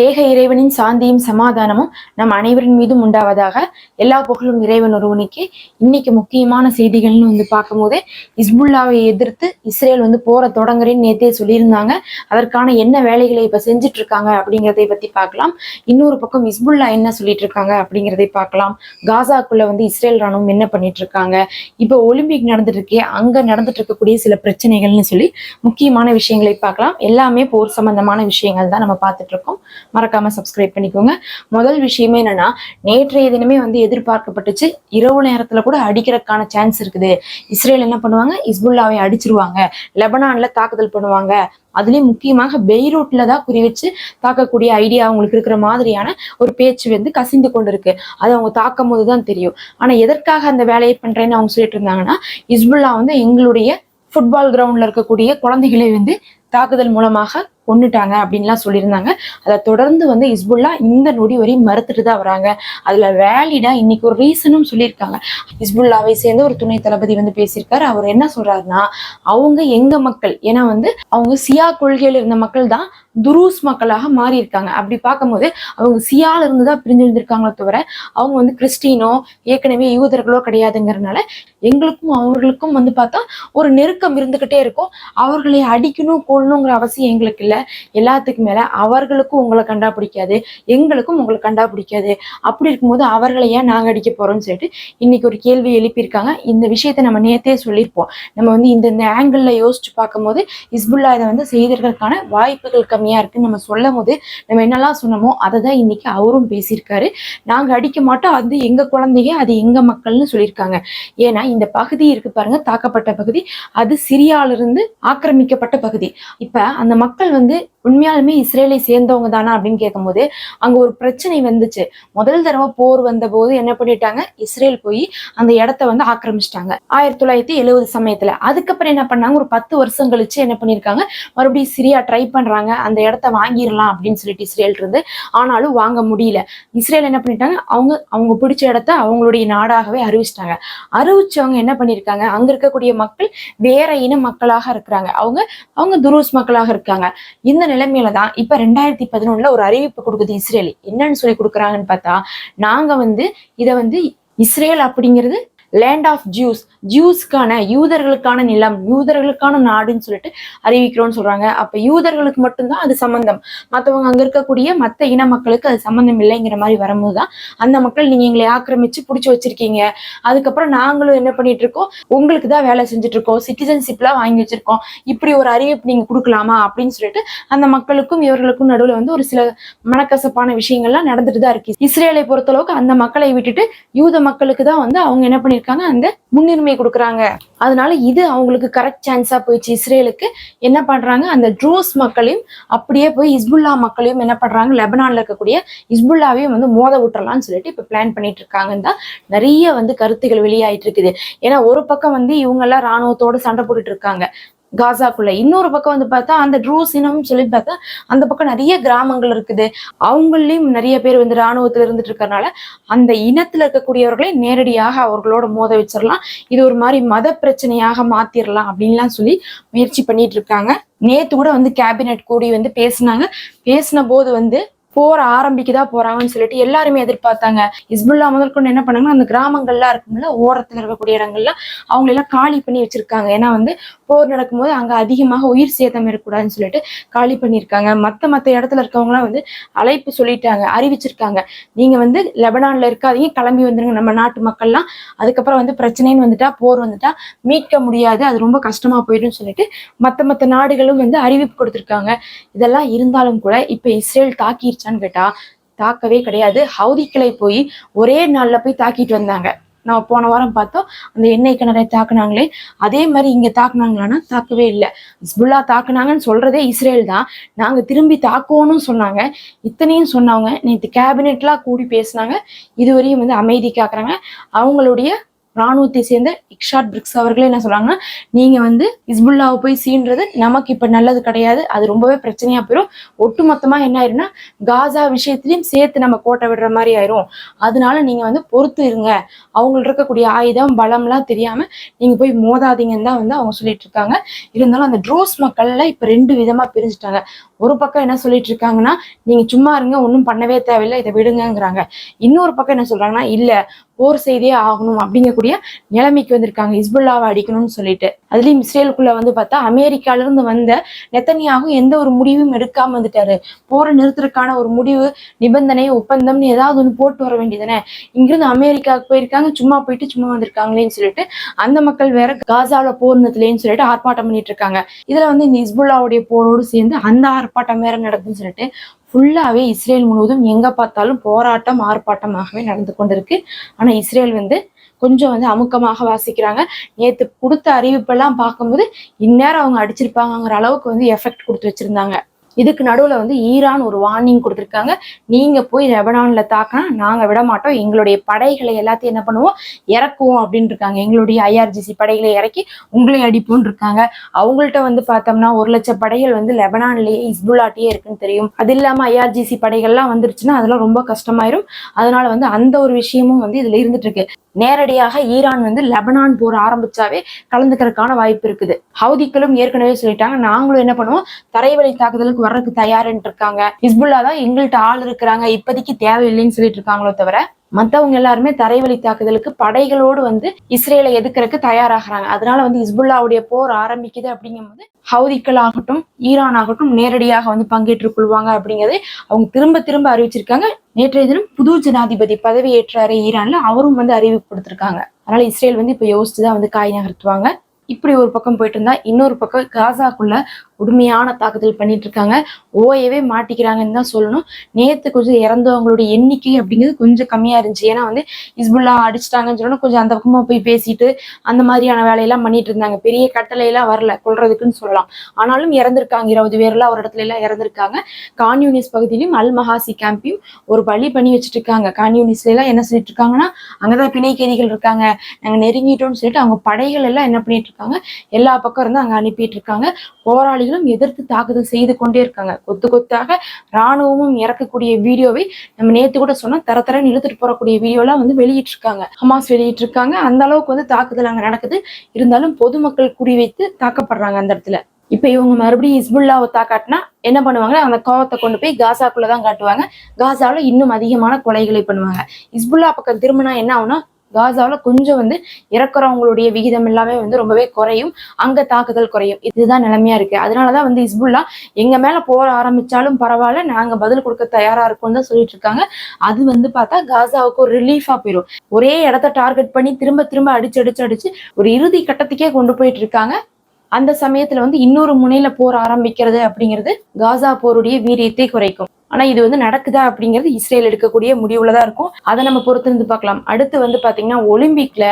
ஏக இறைவனின் சாந்தியும் சமாதானமும் நம் அனைவரின் மீதும் உண்டாவதாக எல்லா புகழும் இறைவன் ஒருவனுக்கு. இன்னைக்கு முக்கியமான செய்திகள்னு வந்து பார்க்கும்போது இஸ்புல்லாவை எதிர்த்து இஸ்ரேல் வந்து போற தொடங்குறேன்னு நேத்தே சொல்லியிருந்தாங்க. அதற்கான என்ன வேலைகளை இப்ப செஞ்சுட்டு இருக்காங்க அப்படிங்கிறதை பத்தி பார்க்கலாம். இன்னொரு பக்கம் இஸ்புல்லா என்ன சொல்லிட்டு இருக்காங்க அப்படிங்கிறதை பார்க்கலாம். காசாக்குள்ள வந்து இஸ்ரேல் ராணுவம் என்ன பண்ணிட்டு இருக்காங்க இப்போ ஒலிம்பிக் நடந்துட்டு இருக்கே அங்க நடந்துட்டு இருக்கக்கூடிய சில பிரச்சனைகள்னு சொல்லி முக்கியமான விஷயங்களை பார்க்கலாம். எல்லாமே போர் சம்பந்தமான விஷயங்கள் தான் நம்ம பார்த்துட்டு இருக்கோம் மறக்காம சப்ஸ்கிரைப் பண்ணிக்கோங்க. முதல் விஷயமே என்னன்னா நேற்றைய தினமே வந்து எதிர்பார்க்கப்பட்டுச்சு. இரவு நேரத்துல கூட அடிக்கிறதுக்கான சான்ஸ் இருக்குது. இஸ்ரேல் என்ன பண்ணுவாங்க? இஸ்புல்லாவை அடிச்சிருவாங்க. லெபனான்ல தாக்குதல் பண்ணுவாங்க. அதுலயும் முக்கியமாக பெய்ரூட்ல தான் குறி வச்சு தாக்கக்கூடிய ஐடியா அவங்களுக்கு இருக்கிற மாதிரியான ஒரு பேச்சு வந்து கசிந்து கொண்டு இருக்கு அது அவங்க தாக்கும் போது தான் தெரியும். ஆனா எதற்காக அந்த வேலையை பண்றேன்னு அவங்க சொல்லிட்டு இருந்தாங்கன்னா இஸ்புல்லா வந்து எங்களுடைய ஃபுட்பால் கிரவுண்ட்ல இருக்கக்கூடிய குழந்தைகளை வந்து தாக்குதல் மூலமாக கொன்னுட்டாங்க அப்படின்லாம் சொல்லியிருந்தாங்க. அதை தொடர்ந்து வந்து இஸ்புல்லா இந்த நொடி வரையும் மறுத்துட்டு தான் வராங்க. அதுல வேலிடா இன்னைக்கு ஒரு ரீசனும் சொல்லியிருக்காங்க. இஸ்புல்லாவை சேர்ந்த ஒரு துணை தளபதி வந்து பேசியிருக்காரு. அவர் என்ன சொல்றாருன்னா அவங்க எங்க மக்கள் ஏன்னா வந்து அவங்க சியா கொள்கையில் இருந்த மக்கள் தான் துருஸ் மக்களாக மாறி இருக்காங்க அப்படி பார்க்கும்போது அவங்க சியால இருந்து தான் பிரிஞ்சிருந்திருக்காங்களே தவிர அவங்க வந்து கிறிஸ்டினோ ஏற்கனவே யூதர்களோ கிடையாதுங்கிறனால எங்களுக்கும் அவர்களுக்கும் வந்து பார்த்தா ஒரு நெருக்கம் இருந்துகிட்டே இருக்கும். அவர்களை அடிக்கணும் கொள்ளணுங்கிற அவசியம் எங்களுக்கு இல்லை. எல்லாத்துக்கும் மேல அவர்களுக்கும் உங்களை கண்டா பிடிக்காது எங்களுக்கும் உங்களை கண்டா பிடிக்காது. அப்படி இருக்கும்போது அவர்களை ஏன் நாங்க அடிக்க போகிறோம்னு சொல்லிட்டு இன்னைக்கு ஒரு கேள்வி எழுப்பியிருக்காங்க. இந்த விஷயத்த நம்ம நேத்தே சொல்லியிருப்போம். நம்ம வந்து இந்த இந்த ஆங்கிளில் யோசிச்சு பார்க்கும்போது இஸ்புல்லா இதை வந்து செய்ததற்கான வாய்ப்புகள் கம்மியா இருக்குன்னு நம்ம சொல்லும் போது நம்ம என்னெல்லாம் சொன்னோமோ அதை தான் இன்னைக்கு அவரும் பேசியிருக்காரு. நாங்க அடிக்க மாட்டோம். அது எங்க குழந்தைங்க அது எங்க மக்கள்னு சொல்லியிருக்காங்க. ஏன்னா இந்த பகுதி இருக்கு பாருங்க தாக்கப்பட்ட பகுதி. அது சிரியாவிலிருந்து ஆக்கிரமிக்கப்பட்ட பகுதி. இப்ப அந்த மக்கள் வந்து வந்து உண்மையாலுமே இஸ்ரேலை சேர்ந்தவங்க தானா அப்படின்னு கேட்கும்போது அங்க ஒரு பிரச்சனை வந்துச்சு. முதல் தடவை போர் வந்த போது என்ன பண்ணிட்டாங்க? இஸ்ரேல் போய் அந்த இடத்த வந்து ஆக்கிரமிச்சிட்டாங்க. ஆயிரத்தி தொள்ளாயிரத்தி எழுபது சமயத்துல. அதுக்கப்புறம் என்ன பண்ணாங்க? ஒரு பத்து வருஷம் கழிச்சு என்ன பண்ணிருக்காங்க? மறுபடியும் சிரியா ட்ரை பண்றாங்க. அந்த இடத்த வாங்கிடலாம் அப்படின்னு சொல்லிட்டு இஸ்ரேல் இருந்து. ஆனாலும் வாங்க முடியல. இஸ்ரேல் என்ன பண்ணிட்டாங்க? அவங்க அவங்க பிடிச்ச இடத்த அவங்களுடைய நாடாகவே அறிவிச்சிட்டாங்க. அறிவிச்சவங்க என்ன பண்ணிருக்காங்க? அங்க இருக்கக்கூடிய மக்கள் வேற இன மக்களாக இருக்கிறாங்க. அவங்க அவங்க துருஸ் மக்களாக இருக்காங்க. இந்த நிலைமையில தான் இப்ப ரெண்டாயிரத்தி பதினொன்னுல ஒரு அறிவிப்பு கொடுக்குது இஸ்ரேல். என்னன்னு சொல்லி கொடுக்குறாங்கன்னு பார்த்தா நாங்க வந்து இதை வந்து இஸ்ரேல் அப்படிங்கிறது லேண்ட் ஆஃப் ஜூஸ் ஜூஸ்க்கான யூதர்களுக்கான நிலம் யூதர்களுக்கான நாடுன்னு சொல்லிட்டு அறிவிக்கிறோம்னு சொல்றாங்க. அப்ப யூதர்களுக்கு மட்டும்தான் அது சம்பந்தம். மற்றவங்க அங்க இருக்கக்கூடிய மற்ற இன மக்களுக்கு அது சம்பந்தம் இல்லைங்கிற மாதிரி வரும்போது தான் அந்த மக்கள் நீங்க எங்களை ஆக்கிரமிச்சு பிடிச்சி வச்சிருக்கீங்க. அதுக்கப்புறம் நாங்களும் என்ன பண்ணிட்டு இருக்கோம்? உங்களுக்கு தான் வேலை செஞ்சுட்டு இருக்கோம். சிட்டிசன்ஷிப்லாம் வாங்கி வச்சிருக்கோம். இப்படி ஒரு அறிவிப்பு நீங்க கொடுக்கலாமா அப்படின்னு சொல்லிட்டு அந்த மக்களுக்கும் இவர்களுக்கும் நடுவில் வந்து ஒரு சில மனக்கசப்பான விஷயங்கள்லாம் நடந்துட்டு தான் இருக்கு. இஸ்ரேலை பொறுத்தளவுக்கு அந்த மக்களை விட்டுட்டு யூத மக்களுக்கு தான் வந்து அவங்க என்ன பண்ணிருக்காங்க அந்த முன்னுரிமை கொடுக்குறாங்க. அதனால இது அவங்களுக்கு கரெக்ட் சான்ஸா போயிடுச்சு. இஸ்ரேலுக்கு என்ன பண்றாங்க? அந்த ட்ரூஸ் மக்களையும் அப்படியே போய் இஸ்புல்லா மக்களையும் என்ன பண்றாங்க? லெபனான்ல இருக்கக்கூடிய இஸ்புல்லாவையும் வந்து மோத விட்டுறலாம்னு சொல்லிட்டு இப்ப பிளான் பண்ணிட்டு இருக்காங்கன்னு தான் நிறைய வந்து கருத்துகள் வெளியாயிட்டு இருக்குது. ஏன்னா ஒரு பக்கம் வந்து இவங்க எல்லாம் ராணுவத்தோட சண்டை போட்டுட்டு இருக்காங்க. காசாக்குள்ள. இன்னொரு பக்கம் வந்து பார்த்தா அந்த ட்ரூஸ் இனம்னு சொல்லி பார்த்தா அந்த பக்கம் நிறைய கிராமங்கள் இருக்குது. அவங்களையும் நிறைய பேர் வந்து இராணுவத்தில் இருந்துட்டு இருக்கறனால அந்த இனத்தில் இருக்கக்கூடியவர்களை நேரடியாக அவர்களோட மோத வச்சிடலாம் இது ஒரு மாதிரி மத பிரச்சனையாக மாத்திரலாம் அப்படின்லாம் சொல்லி முயற்சி பண்ணிட்டு இருக்காங்க நேத்து கூட வந்து கேபினெட் கூடி வந்து பேசினாங்க. பேசின போது வந்து போர் ஆரம்பிக்குதா போறாங்கன்னு சொல்லிட்டு எல்லாருமே எதிர்பார்த்தாங்க. ஹிஸ்புல்லா முதற்கொண்டு என்ன பண்ணாங்கன்னா அந்த கிராமங்கள்லாம் இருக்குங்களா ஓரத்துல இருக்கக்கூடிய இடங்கள்ல அவங்களெல்லாம் காலி பண்ணி வச்சிருக்காங்க. ஏன்னா வந்து போர் நடக்கும்போது அங்க அதிகமாக உயிர் சேதம் இருக்கக்கூடாதுன்னு சொல்லிட்டு காலி பண்ணியிருக்காங்க. மற்ற மற்ற இடத்துல இருக்கவங்களாம் வந்து அழைப்பு சொல்லிட்டாங்க அறிவிச்சிருக்காங்க. நீங்க வந்து லெபனான்ல இருக்காதீங்க கிளம்பி வந்துருங்க. நம்ம நாட்டு மக்கள்லாம் அதுக்கப்புறம் வந்து பிரச்சனைன்னு வந்துட்டா போர் வந்துட்டா மீட்க முடியாது. அது ரொம்ப கஷ்டமா போயிடும்னு சொல்லிட்டு மற்ற மற்ற நாடுகளும் வந்து அறிவிப்பு கொடுத்துருக்காங்க. இதெல்லாம் இருந்தாலும் கூட இப்ப இஸ்ரேல் தாக்கிருச்சான்னு கேட்டா தாக்கவே கிடையாது. ஹவுதிக்களை போய் ஒரே நாள்ல போய் தாக்கிட்டு வந்தாங்க. நம்ம போன வாரம் பார்த்தோம் அந்த எண்ணெய் கிணறை தாக்குனாங்களே அதே மாதிரி இங்க தாக்குனாங்களான்னா தாக்கவே இல்லை. ஹிஸ்புல்லா தாக்குனாங்கன்னு சொல்றதே இஸ்ரேல் தான். நாங்க திரும்பி தாக்குவோம்னு சொன்னாங்க. இத்தனையும் சொன்னவங்க நேற்று கேபினெட்லாம் கூடி பேசினாங்க. இதுவரையும் வந்து அமைதி காக்குறாங்க. அவங்களுடைய ராணுவத்தை சேர்ந்த இக்ஷாட் பிரிக்ஸ் அவர்களே என்ன சொல்றாங்கன்னா நீங்க வந்து இஸ்புல்லாவை போய் சீன்றது நமக்கு இப்ப நல்லது கிடையாது அது ரொம்பவே பிரச்சனையா போயிடும் ஒட்டுமொத்தமா என்ன ஆயிரும்னா காசா விஷயத்திலையும் சேர்த்து நம்ம கோட்டை விடுற மாதிரி ஆயிரும். அதனால நீங்க வந்து பொறுத்து இருங்க. அவங்களுக்கு இருக்கக்கூடிய ஆயுதம் பலம்லாம் தெரியாம நீங்க போய் மோதாதீங்கன்னு தான் வந்து அவங்க சொல்லிட்டு இருக்காங்க. இருந்தாலும் அந்த ட்ரோஸ் மக்கள்ல இப்ப ரெண்டு விதமா பிரிஞ்சுட்டாங்க. ஒரு பக்கம் என்ன சொல்லிட்டு இருக்காங்கன்னா நீங்க சும்மா இருங்க ஒன்றும் பண்ணவே தேவையில்லை இதை விடுங்கிறாங்க இன்னொரு பக்கம் என்ன சொல்றாங்கன்னா இல்ல போர் செய்தே ஆகணும் அப்படிங்கக்கூடிய நிலைமைக்கு வந்திருக்காங்க. இஸ்புல்லாவை அடிக்கணும்னு சொல்லிட்டு. அதுலயும் இஸ்ரேலுக்குள்ள வந்து பார்த்தா அமெரிக்கால இருந்து வந்த நெத்தனியாகும் எந்த ஒரு முடிவும் எடுக்காம வந்துட்டாரு. போரை நிறுத்துறதுக்கான ஒரு முடிவு நிபந்தனை ஒப்பந்தம்னு ஏதாவது ஒன்று போட்டு வர வேண்டியதானே இங்கிருந்து அமெரிக்காவுக்கு போயிருக்காங்க சும்மா போயிட்டு சும்மா வந்திருக்காங்களேன்னு சொல்லிட்டு அந்த மக்கள் வேற காசாவில் போர் நிறுத்தலேன்னு சொல்லிட்டு ஆர்ப்பாட்டம் பண்ணிட்டு இருக்காங்க. இதுல வந்து இந்த இஸ்புல்லாவுடைய போரோடு சேர்ந்து அந்த ஆர்ப்பாட்டம் வேற நடக்குதுன்னு சொல்லிட்டு ஃபுல்லாகவே இஸ்ரேல் முழுவதும் எங்கே பார்த்தாலும் போராட்டம் ஆர்ப்பாட்டமாகவே நடந்து கொண்டிருக்கு. ஆனால் இஸ்ரேல் வந்து கொஞ்சம் வந்து அமுக்கமாக வாசிக்கிறாங்க. நேற்று கொடுத்த அறிவிப்பெல்லாம் பார்க்கும்போது இந்நேரம் அவங்க அடிச்சிருப்பாங்கங்கிற அளவுக்கு வந்து எஃபெக்ட் கொடுத்து வச்சிருந்தாங்க. இதுக்கு நடுவுல வந்து ஈரான் ஒரு வார்னிங் கொடுத்துருக்காங்க. நீங்க போய் லெபனான்ல தாக்கினா நாங்க விட மாட்டோம். எங்களுடைய படைகளை எல்லாத்தையும் என்ன பண்ணுவோம்? இறக்குவோம் அப்படின்னு இருக்காங்க எங்களுடைய ஐஆர்ஜிசி படைகளை இறக்கி உங்களை அடிப்போம்னு இருக்காங்க அவங்கள்ட்ட வந்து பார்த்தோம்னா ஒரு லட்சம் படைகள் வந்து லெபனான்லயே இஸ்புல்லாட்டியே இருக்குன்னு தெரியும். அது இல்லாம ஐஆர்ஜிசி படைகள்லாம் வந்துருச்சுன்னா அதெல்லாம் ரொம்ப கஷ்டமாயிரும். அதனால வந்து அந்த ஒரு விஷயமும் வந்து இதுல இருந்துட்டு இருக்கு நேரடியாக ஈரான் வந்து லெபனான் போர் ஆரம்பிச்சாவே கலந்துக்கிறதுக்கான வாய்ப்பு இருக்குது. ஹவுதிக்களும் ஏற்கனவே சொல்லிட்டாங்க. நாங்களும் என்ன பண்ணுவோம்? தரைவழி தாக்குதலுக்கு வர்றதுக்கு தயாருன்னு இருக்காங்க ஹிஸ்புல்லா தான் எங்கள்கிட்ட ஆள் இருக்கிறாங்க. இப்போதைக்கு தேவையில்லைன்னு சொல்லிட்டு இருக்காங்களோ தவிர மத்தவங்க எல்லாருமே தரைவழி தாக்குதலுக்கு படைகளோடு வந்து இஸ்ரேலை எதுக்குறதுக்கு தயாராகிறாங்க. அதனால வந்து இஸ்புல்லாவுடைய போர் ஆரம்பிக்குது அப்படிங்கும்போது ஹவுதிக்கள் ஆகட்டும் ஈரான் ஆகட்டும் நேரடியாக வந்து பங்கேற்றுக் கொள்வாங்க அப்படிங்கிறது அவங்க திரும்ப திரும்ப அறிவிச்சிருக்காங்க. நேற்றைய தினம் புது ஜனாதிபதி பதவி ஏற்றாரு ஈரான்ல. அவரும் வந்து அறிவிப்பு கொடுத்திருக்காங்க அதனால இஸ்ரேல் வந்து இப்ப யோசிச்சுதான் வந்து காய் நகர்த்துவாங்க. இப்படி ஒரு பக்கம் போயிட்டு இருந்தா இன்னொரு பக்கம் காசாக்குள்ள கொடுமையான தாக்குதல் பண்ணிட்டு இருக்காங்க ஓயவே மாட்டிக்கிறாங்கன்னு தான் சொல்லணும். நேத்து கொஞ்சம் இறந்தவங்களுடைய எண்ணிக்கை அப்படிங்கிறது கொஞ்சம் கம்மியா இருந்துச்சு. ஏன்னா வந்து இஸ்புல்லா அடிச்சிட்டாங்கன்னு சொல்லணும். கொஞ்சம் அந்த பக்கமா போய் பேசிட்டு அந்த மாதிரியான வேலையெல்லாம் பண்ணிட்டு இருந்தாங்க. பெரிய கட்டளை எல்லாம் வரல கொள்றதுக்குன்னு சொல்லலாம். ஆனாலும் இறந்திருக்காங்க. இருபது பேர்லாம் ஒரு இடத்துல எல்லாம் இறந்திருக்காங்க. கான்யூனிஸ் பகுதியிலும் அல் மஹாசி கேம்பையும் ஒரு பலி பண்ணி வச்சுட்டு இருக்காங்க கான்யூனிஸ்ல எல்லாம் என்ன சொல்லிட்டு இருக்காங்கன்னா அங்கதான் பிணை கைதிகள் இருக்காங்க. நாங்க நெருங்கிட்டோம்னு சொல்லிட்டு அவங்க படைகள் எல்லாம் என்ன பண்ணிட்டு இருக்காங்க? எல்லா பக்கம் இருந்து அங்க அனுப்பிட்டு இருக்காங்க. போராளிகளும் எதிர்த்து தாக்குதல் செய்து கொண்டே இருக்காங்க. கொத்து கொத்தாக ராணுவமும் இறக்கக்கூடிய வீடியோவை நம்ம நேத்து கூட சொன்னா தர தரன்னு இழுத்துட்டு போறக்கூடிய வீடியோலாம் வந்து வெளியிட்டு இருக்காங்க ஹமாஸ் வெளியிட்டு இருக்காங்க அந்த அளவுக்கு வந்து தாக்குதல் அங்க நடக்குது. இருந்தாலும் பொதுமக்கள் குறிவைத்து தாக்கப்படுறாங்க அந்த இடத்துல. இப்ப இவங்க மறுபடியும் இஸ்புல்லாவை தாக்காட்டினா என்ன பண்ணுவாங்க? அந்த கோவத்தை கொண்டு போய் காசாக்குள்ளதான் காட்டுவாங்க. காசாவில் இன்னும் அதிகமான கொலைகளை பண்ணுவாங்க. இஸ்புல்லா பக்கம் திரும்பினா என்ன ஆகும்னா காசாவில் கொஞ்சம் வந்து இறக்குறவங்களுடைய விகிதம் எல்லாமே வந்து ரொம்பவே குறையும். அங்கே தாக்குதல் குறையும். இதுதான் நிலைமையா இருக்கு. அதனாலதான் வந்து இஸ்புல்லா எங்க மேல போக ஆரம்பிச்சாலும் பரவாயில்ல நாங்க பதில் கொடுக்க தயாரா இருக்கோம்னு தான் சொல்லிட்டு இருக்காங்க. அது வந்து பார்த்தா காசாவுக்கு ஒரு ரிலீஃபா போயிடும் ஒரே இடத்த டார்கெட் பண்ணி திரும்ப திரும்ப அடிச்சு அடிச்சு அடிச்சு ஒரு இறுதி கட்டத்துக்கே கொண்டு போயிட்டு இருக்காங்க. அந்த சமயத்துல வந்து இன்னொரு முனையில போர் ஆரம்பிக்கிறது அப்படிங்கிறது காசா போருடைய வீரியத்தை குறைக்கும். ஆனா இது வந்து நடக்குதா அப்படிங்கிறது இஸ்ரேல் எடுக்கக்கூடிய முடிவுல தான் இருக்கும். அதை நம்ம பொறுத்து இருந்து பார்க்கலாம். அடுத்து வந்து பாத்தீங்கன்னா ஒலிம்பிக்ல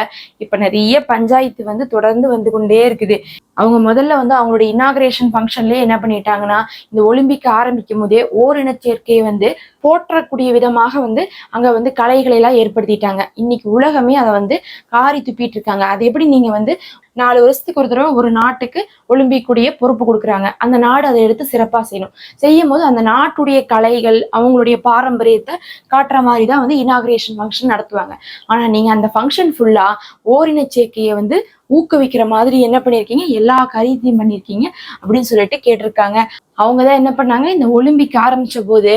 இப்ப நிறைய பஞ்சாயத்து வந்து தொடர்ந்து வந்து கொண்டே இருக்குது. அவங்க முதல்ல வந்து அவங்களுடைய இனாகிரேஷன் ஃபங்க்ஷன்லேயே என்ன பண்ணிட்டாங்கன்னா இந்த ஒலிம்பிக் ஆரம்பிக்கும் போதே ஓரின சேர்க்கையை வந்து போற்றக்கூடிய விதமாக வந்து அங்கே வந்து கலைகளை எல்லாம் ஏற்படுத்திட்டாங்க. இன்னைக்கு உலகமே அதை வந்து காரி துப்பிட்டு இருக்காங்க. அது எப்படி நீங்க வந்து நாலு வருஷத்துக்கு ஒரு தடவை ஒரு நாட்டுக்கு ஒலிம்பிக் உடைய பொறுப்பு கொடுக்குறாங்க. அந்த நாடு அதை எடுத்து சிறப்பாக செய்யணும். செய்யும் போது அந்த நாட்டுடைய கலைகள் அவங்களுடைய பாரம்பரியத்தை காட்டுற மாதிரி தான் வந்து இனாகிரேஷன் ஃபங்க்ஷன் நடத்துவாங்க. ஆனால் நீங்கள் அந்த ஃபங்க்ஷன் ஃபுல்லாக ஓரின சேர்க்கையை வந்து ஊக்குவிக்கிற மாதிரி என்ன பண்ணிருக்கீங்க? எல்லா காரியத்தையும் பண்ணிருக்கீங்க அப்படின்னு சொல்லிட்டு கேட்டிருக்காங்க. அவங்க தான் என்ன பண்ணாங்க? இந்த ஒலிம்பிக் ஆரம்பிச்ச போது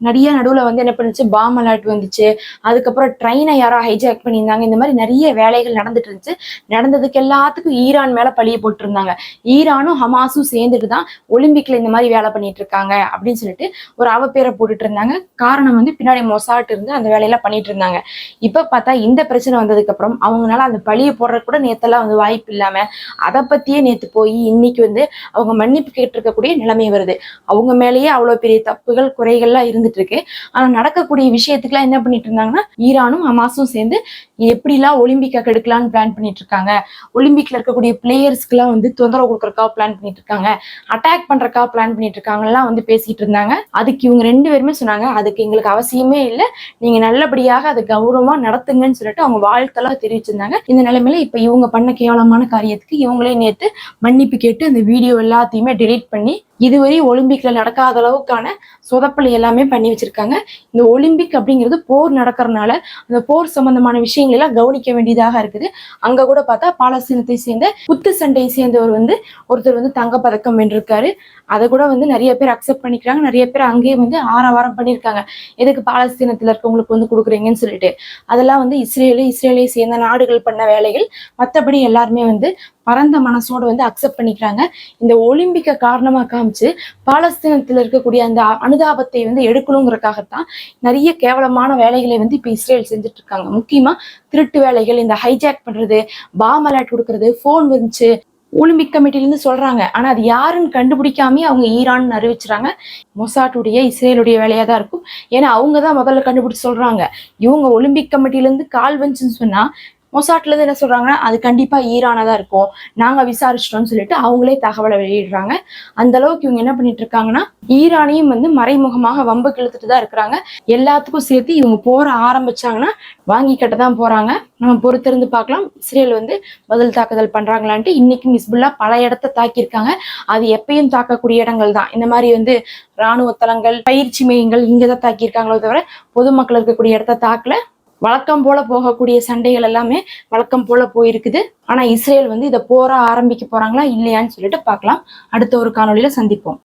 நிறைய நடுவுல வந்து என்ன பண்ணுச்சு? பாம் அலர்ட் வந்துச்சு. அதுக்கப்புறம் ட்ரெயினை யாரோ ஹைஜாக் பண்ணியிருந்தாங்க. இந்த மாதிரி நிறைய வேலைகள் நடந்துட்டு இருந்துச்சு. நடந்ததுக்கு எல்லாத்துக்கும் ஈரான் மேல பழிய போட்டிருந்தாங்க. ஈரானும் ஹமாஸும் சேர்ந்துட்டு தான் ஒலிம்பிக்ல இந்த மாதிரி வேலை பண்ணிட்டு இருக்காங்க அப்படின்னு சொல்லிட்டு ஒரு அவப்பேரை போட்டுட்டு இருந்தாங்க. காரணம் வந்து பின்னாடி மொசாட் இருந்து அந்த வேலையெல்லாம் பண்ணிட்டு இருந்தாங்க. இப்ப பார்த்தா இந்த பிரச்சனை வந்ததுக்கு அப்புறம் அவங்களால அந்த பழிய போடுற கூட நேத்தெல்லாம் வந்து வாய்ப்பு இல்லாம அதை பத்தியே நேத்து போய் இன்னைக்கு வந்து அவங்க மன்னிப்பு கேட்டிருக்கக்கூடிய நிலைமை வருது. அவங்க மேலேயே அவ்வளவு பெரிய தப்புகள் குறைகள்லாம் இருந்து இருந்துட்டு இருக்கு ஆனா நடக்கக்கூடிய விஷயத்துக்குலாம் என்ன பண்ணிட்டு இருந்தாங்கன்னா ஈரானும் ஹமாஸும் சேர்ந்து எப்படிலாம் ஒலிம்பிக்கை கெடுக்கலாம்னு பிளான் பண்ணிட்டு இருக்காங்க ஒலிம்பிக்ல இருக்கக்கூடிய பிளேயர்ஸ்க்குலாம் வந்து தொந்தரவு கொடுக்கறக்கா பிளான் பண்ணிட்டு இருக்காங்க அட்டாக் பண்றக்கா பிளான் பண்ணிட்டு இருக்காங்கலாம் வந்து பேசிட்டு இருந்தாங்க அதுக்கு இவங்க ரெண்டு பேருமே சொன்னாங்க அதுக்கு எங்களுக்கு அவசியமே இல்லை. நீங்க நல்லபடியாக அதை கௌரவமா நடத்துங்கன்னு சொல்லிட்டு அவங்க வாழ்த்தெல்லாம் தெரிவிச்சிருந்தாங்க. இந்த நிலைமையில இப்ப இவங்க பண்ண கேவலமான காரியத்துக்கு இவங்களே நேத்து மன்னிப்பு கேட்டு அந்த வீடியோ எல்லாத்தையுமே டெலீட் பண்ணி இதுவரை ஒலிம்பிக்ல நடக்காத அளவுக்கான சொதப்பல் எல்லாமே பண்ணி வச்சிருக்காங்க. இந்த ஒலிம்பிக் அப்படிங்கிறது போர் நடக்கிறதுனால அந்த போர் சம்பந்தமான விஷயங்கள் எல்லாம் கவனிக்க வேண்டியதாக இருக்குது. அங்க கூட பார்த்தா பாலஸ்தீனத்தை சேர்ந்த குத்து சண்டையை சேர்ந்தவர் வந்து ஒருத்தர் வந்து தங்க பதக்கம் வென்றிருக்காரு. அதை கூட வந்து நிறைய பேர் அக்செப்ட் பண்ணிக்கிறாங்க. நிறைய பேர் அங்கேயே வந்து ஆரவாரம் பண்ணியிருக்காங்க. எதுக்கு பாலஸ்தீனத்துல இருக்கவங்களுக்கு வந்து கொடுக்குறீங்கன்னு சொல்லிட்டு. அதெல்லாம் வந்து இஸ்ரேலு இஸ்ரேலை சேர்ந்த நாடுகள் பண்ண வேலைகள். மற்றபடி எல்லாருமே வந்து பரந்த மனசோட வந்து அக்செப்ட் பண்ணிக்கிறாங்க. இந்த ஒலிம்பிக்கை காரணமா காமிச்சு பாலஸ்தீனத்துல இருக்கக்கூடிய அந்த அனுதாபத்தை வந்து எடுக்கணுங்கிறக்காகத்தான் நிறைய கேவலமான வேலைகளை வந்து இப்போ இஸ்ரேல் செஞ்சுட்டு இருக்காங்க முக்கியமா திருட்டு வேலைகள் இந்த ஹைஜாக் பண்றது பாம் அலர்ட் கொடுக்கறது ஃபோன் வந்துச்சு ஒலிம்பிக் கமிட்டிலேருந்து சொல்றாங்க. ஆனா அது யாருன்னு கண்டுபிடிக்காமயே அவங்க ஈரான் அறிவிச்சுறாங்க. மொசாட்டுடைய இஸ்ரேலுடைய வேலையாக தான் இருக்கும். ஏன்னா அவங்க தான் முதல்ல கண்டுபிடிச்சி சொல்றாங்க. இவங்க ஒலிம்பிக் கமிட்டிலேருந்து கால் வந்துச்சுன்னு சொன்னா மொசாட்ல இருந்து என்ன சொல்றாங்கன்னா அது கண்டிப்பா ஈரானா தான் இருக்கும். நாங்க விசாரிச்சிட்டோம்னு சொல்லிட்டு அவங்களே தகவலை வெளியிடுறாங்க. அந்த அளவுக்கு இவங்க என்ன பண்ணிட்டு இருக்காங்கன்னா ஈரானையும் வந்து மறைமுகமாக வம்பு கிழத்துட்டு தான் இருக்கிறாங்க. எல்லாத்துக்கும் சேர்த்து இவங்க போற ஆரம்பிச்சாங்கன்னா வாங்கி கட்ட தான் போறாங்க. நம்ம பொறுத்திருந்து பார்க்கலாம். இஸ்ரேல் வந்து பதில் தாக்குதல் பண்றாங்களான்ட்டு இன்னைக்கு மிஸ்புல்லா பல இடத்த தாக்கியிருக்காங்க. அது எப்பயும் தாக்கக்கூடிய இடங்கள் தான். இந்த மாதிரி வந்து ராணுவ தளங்கள் பயிற்சி மையங்கள் இங்கதான் தாக்கியிருக்காங்களோ தவிர பொதுமக்கள் இருக்கக்கூடிய இடத்த தாக்கல. வழக்கம் போல போகக்கூடிய சண்டைகள் எல்லாமே வழக்கம் போல போயிருக்குது. ஆனா இஸ்ரேல் வந்து இதை போரா ஆரம்பிக்க போறாங்களா இல்லையான்னு சொல்லிட்டு பார்க்கலாம். அடுத்த ஒரு காணொலியில சந்திப்போம்.